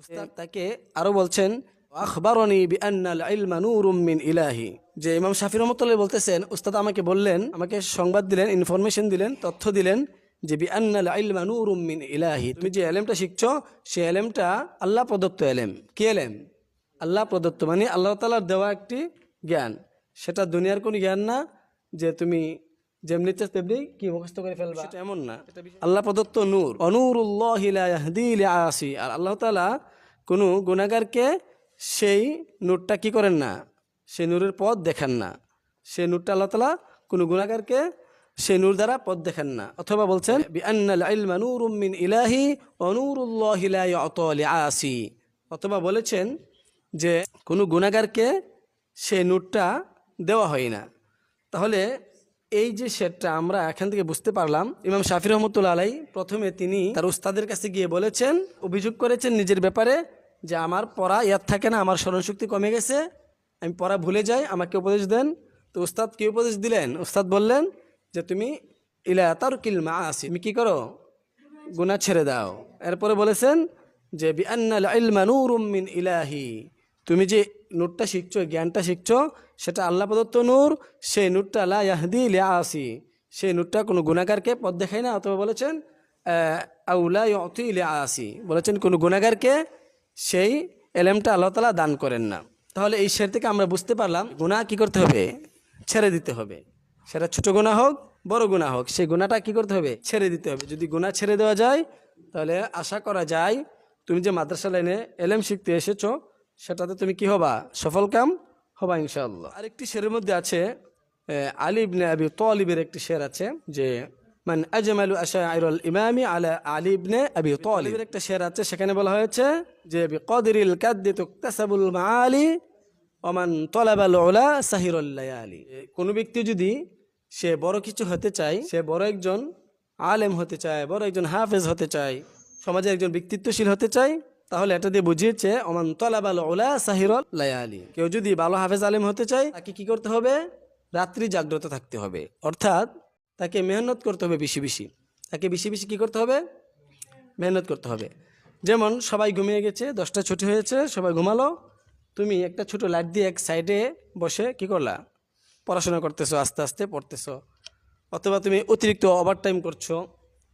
উস্তাদ তাকে আরও বলছেন, আখবরনি বিআন্নাল ইলমা নূরুম মিন ইলাহি। যে ইমাম শাফি রহমতুল্লাহ বলতেছেন, উস্তাদ আমাকে বললেন, আমাকে সংবাদ দিলেন ইনফরমেশন দিলেন, তথ্য দিলেন যে বিআন্নাল ইলমা নূরুম মিন ইলাহি। তুমি যে এলেমটা শিখছো সেই এলেমটা আল্লাহ প্রদত্ত এলেম। কি এলেম? আল্লাহ প্রদত্ত মানে আল্লাহ তালার দেওয়া একটি জ্ঞান। সেটা দুনিয়ার কোনো জ্ঞান না যে তুমি যেমনি চাস তেমনি কি মুখস্থ করে ফেলবা? সেটা এমন না। আল্লাহ প্রদত্ত নূর। অনুরুল্লাহ আসি আর আল্লাহ তালা কোনো গুণাগারকে সেই নূরটা কি করেন না? সেই নূরের পথ দেখান না। সেই নূরটা আল্লাহ তালা কোনো গুণাগারকে সেই নূর দ্বারা পথ দেখান না। অথবা বলছেন মিন ইলাহি ওয়া নূরুল্লাহি লা ইউতা লিআসি অথবা বলেছেন যে কোনো গুণাগারকে সেই নূরটা দেওয়া হয় না। তাহলে এই যে শেরটা আমরা এখান থেকে বুঝতে পারলাম, ইমাম শাফি রহমতুল্লা আলাই প্রথমে তিনি তার উস্তাদের কাছে গিয়ে বলেছেন, অভিযোগ করেছেন নিজের ব্যাপারে যে আমার পড়া ইয়াদ থাকে না, আমার স্মরণশক্তি কমে গেছে, আমি পড়া ভুলে যাই, আমাকে উপদেশ দেন। তো উস্তাদ কি উপদেশ দিলেন? উস্তাদ বললেন যে তুমি ইলা তার কিলমা আসি তুমি কী করো? গুনাহ ছেড়ে দাও। এরপরে বলেছেন যে বিআন্নাল ইলমা নূরুম মিন ইলাহি, তুমি যে নোটটা শিখছো, জ্ঞানটা শিখছো সেটা আল্লাহ প্রদত্ত নূর, সেই নূরটা লা ইয়াহদি আসি সেই নূরটা কোনো গুণাগারকে পথ দেখায় না, অথবা বলেছেন লিআসি বলেছেন কোনো গুণাগারকে সেই এলেমটা আল্লাহ তালা দান করেন না। তাহলে এই শের থেকে আমরা বুঝতে পারলাম গুনাহ কি করতে হবে? ছেড়ে দিতে হবে। সেটা ছোট গুণা হোক, বড় গুণা হোক, সেই গুণাটা কি করতে হবে? ছেড়ে দিতে হবে। যদি গুণা ছেড়ে দেওয়া যায়, তাহলে আশা করা যায়, তুমি যে মাদ্রাসা লাইনে এলেম শিখতে এসেছ, সেটাতে তুমি কি হবা? সফল কাম হবা ইনশাআল্লাহ। আরেকটি শেরের মধ্যে আছে আহ, আলী ইবনে আবি তালিবের একটি শের আছে যে মান আজমালু আশাইরুল ইমামি আলা আলী ইবনে আবি তালিবের একটা শের আছে সেখানে বলা হয়েছে যে বিকদরিল কাদ্দি তুকতাসাবুল মাআলি ওমান তলাবাল ওলা সাহিরুল লায়ালি। কোনো ব্যক্তি যদি সে বড় কিছু হতে চায় সে বড় একজন আলেম হতে চায় বড় একজন হাফেজ হতে চায় সমাজে একজন ব্যক্তিত্বশীল হতে চায় তাহলে এটা দিয়ে বুঝিয়েছে, ওমান তলাবাল ওলা সাহিরুল লায়ালি। কেউ যদি ভালো হাফেজ আলেম হতে চায়, তাকে কি করতে হবে? রাত্রি জাগ্রত থাকতে হবে। অর্থাৎ তাকে মেহনত করতে হবে বেশি বেশি। তাকে বেশি বেশি কি করতে হবে? মেহনত করতে হবে। যেমন সবাই ঘুমিয়ে গেছে, দশটা ছুটি হয়েছে, সবাই ঘুমালো। তুমি একটা ছোট লাইট দিয়ে এক সাইডে বসে কি করলা? পড়াশোনা করতেছো, আস্তে আস্তে পড়তেছো। অথবা তুমি অতিরিক্ত ওভারটাইম করছ,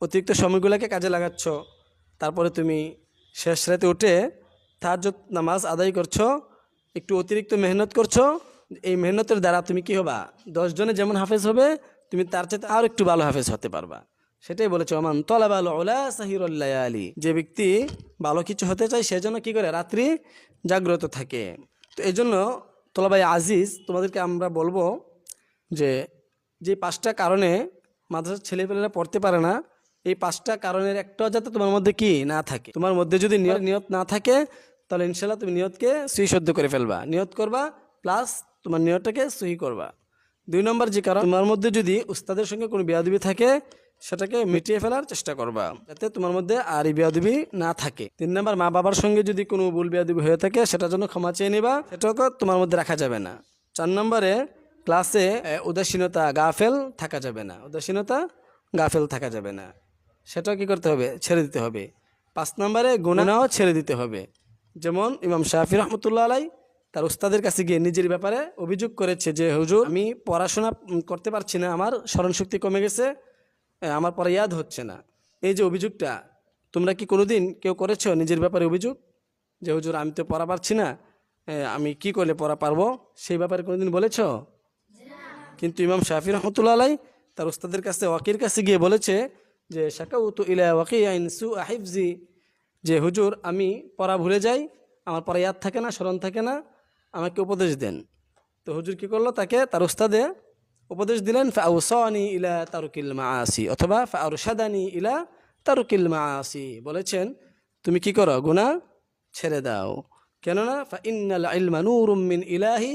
অতিরিক্ত সময়গুলোকে কাজে লাগাচ্ছ। তারপরে তুমি শেষ রাতে উঠে তাহাজ্জুদ নামাজ আদায় করছ, একটু অতিরিক্ত মেহনত করছ, এই মেহনতের দ্বারা তুমি কি হবা? দশ জনে যেমন হাফেজ হবে, তুমি তার চাইতে আরও একটু ভালো হাফেজ হতে পারবা। সেটাই বলেছে, ওমান তলাবাল ওলা সাহিরুল্লাহ আলী যে ব্যক্তি ভালো কিছু হতে চায় সেজন্য কি করে? রাত্রি জাগ্রত থাকে। তো এই জন্য তোলাবাই আজিজ, তোমাদেরকে আমরা বলব যে যে পাঁচটা কারণে মাদ্রাসার ছেলেপেলেরা পড়তে পারে না এই পাঁচটা কারণের একটাও যাতে তোমার মধ্যে কি না থাকে। তোমার মধ্যে যদি নিয়ত নিয়ত না থাকে, তাহলে ইনশাল্লাহ তুমি নিয়তকে সুইশুদ্ধ করে ফেলবা। নিয়ত করবা প্লাস তোমার নিয়তটাকে সহি করবা। দুই নম্বর যে কারণ, তোমার মধ্যে যদি উস্তাদের সঙ্গে কোনো বিয়াদবি থাকে, সেটাকে মিটিয়ে ফেলার চেষ্টা করবা, যাতে তোমার মধ্যে আর বিয়াদবি না থাকে। তিন নম্বর মা বাবার সঙ্গে যদি কোনো ভুল বিয়াদবি হয়ে থাকে, সেটার জন্য ক্ষমা চেয়ে নিবা, সেটাকে তোমার মধ্যে রাখা যাবে না। চার নম্বরে ক্লাসে উদাসীনতা গাফেল থাকা যাবে না। উদাসীনতা গাফেল থাকা যাবে না। সেটাও কি করতে হবে? ছেড়ে দিতে হবে। পাঁচ নম্বরে গুণাও ছেড়ে দিতে হবে। যেমন ইমাম শাহি রহমতুল্লাহ আলাই তার উস্তাদের কাছে গিয়ে নিজের ব্যাপারে অভিযোগ করেছে যে হুজুর আমি পড়াশোনা করতে পারছি না। আমার স্মরণশক্তি কমে গেছে। আমার পরে ইয়াদ হচ্ছে না। এই যে অভিযোগটা তোমরা কি কোনোদিন কেউ করেছ নিজের ব্যাপারে অভিযোগ? যে হুজুর আমি তো পড়া পারছি না। আমি কি করলে পড়া পারব? সেই ব্যাপারে কোনোদিন বলেছ? কিন্তু ইমাম শাফি রহমতুল্লাহ আলাই তার উস্তাদের কাছে ওয়াকির কাছে গিয়ে বলেছে যে শাকাউতু ইলা ওয়াকি আইন সু আহিফজি যে, হুজুর, আমি পড়া ভুলে যাই, আমার পড়া ইয়াদ থাকে না, স্মরণ থাকে না, আমাকে উপদেশ দেন। তো হুজুর কি করল? তাকে তার উস্তাদে উপদেশ দিলেন, ফাউসানি ইলা তারুকিল মাআসি অথবা ফাউরশাদানি ইলা তারুকিল মাআসি বলেছেন, তুমি কি করো? গুনাহ ছেড়ে দাও। কেননা, ফা ইন্নাল ইলমা নূরুম মিন ইলাহি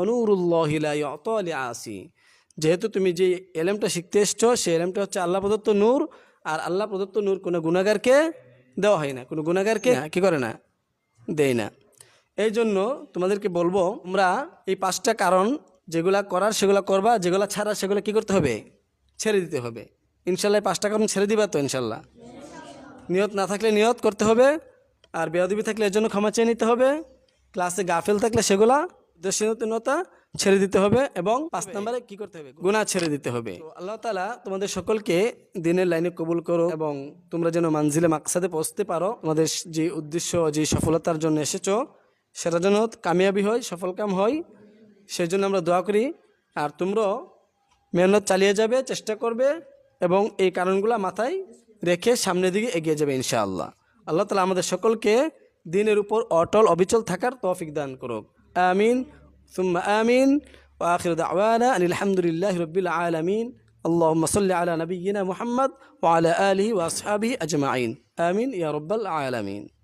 অনুরুল্লাহ লা ইউতা লিআসি যেহেতু তুমি যে এলেমটা শিখতে এসছো সেই এলেমটা হচ্ছে আল্লাহ প্রদত্ত নূর আর আল্লাহ প্রদত্ত নূর কোনো গুণাগারকে দেওয়া হয় না। কোনো গুণাগারকে কি করে না? দেয় না। এই জন্য তোমাদেরকে বলব আমরা এই পাঁচটা কারণ যেগুলা করার সেগুলো করবা যেগুলা ছাড়া সেগুলো কি করতে হবে? ছেড়ে দিতে হবে। ইনশাল্লাহ এই পাঁচটা কারণ ছেড়ে দিবা তো ইনশাল্লাহ। নিয়ত না থাকলে নিয়ত করতে হবে আর বেয়াদবি থাকলে এর জন্য ক্ষমা চেয়ে নিতে হবে। ক্লাসে গাফেল থাকলে সেগুলা উদাসীনতা ছেড়ে দিতে হবে এবং পাঁচ নম্বরে কি করতে হবে? গুনাহ ছেড়ে দিতে হবে। আল্লাহ তালা তোমাদের সকলকে দিনের লাইনে কবুল করো এবং তোমরা যেন মানজিলে মাকসাদে পৌঁছতে পারো। তোমাদের যে উদ্দেশ্য যে সফলতার জন্য এসেছ সেটা যেন কামিয়াবি হয় সফলকাম হয় সেই জন্য আমরা দোয়া করি। আর তোমরাও মেহনত চালিয়ে যাবে চেষ্টা করবে এবং এই কারণগুলো মাথায় রেখে সামনের দিকে এগিয়ে যাবে ইনশাআল্লাহ। আল্লাহ তালা আমাদের সকলকে দিনের উপর অটল অবিচল থাকার তৌফিক দান করুক। আমিন। ثم آمين. وآخر دعوانا أن الحمد لله رب العالمين. اللهم صل على نبينا محمد وعلى آله وأصحابه أجمعين. آمين يا رب العالمين.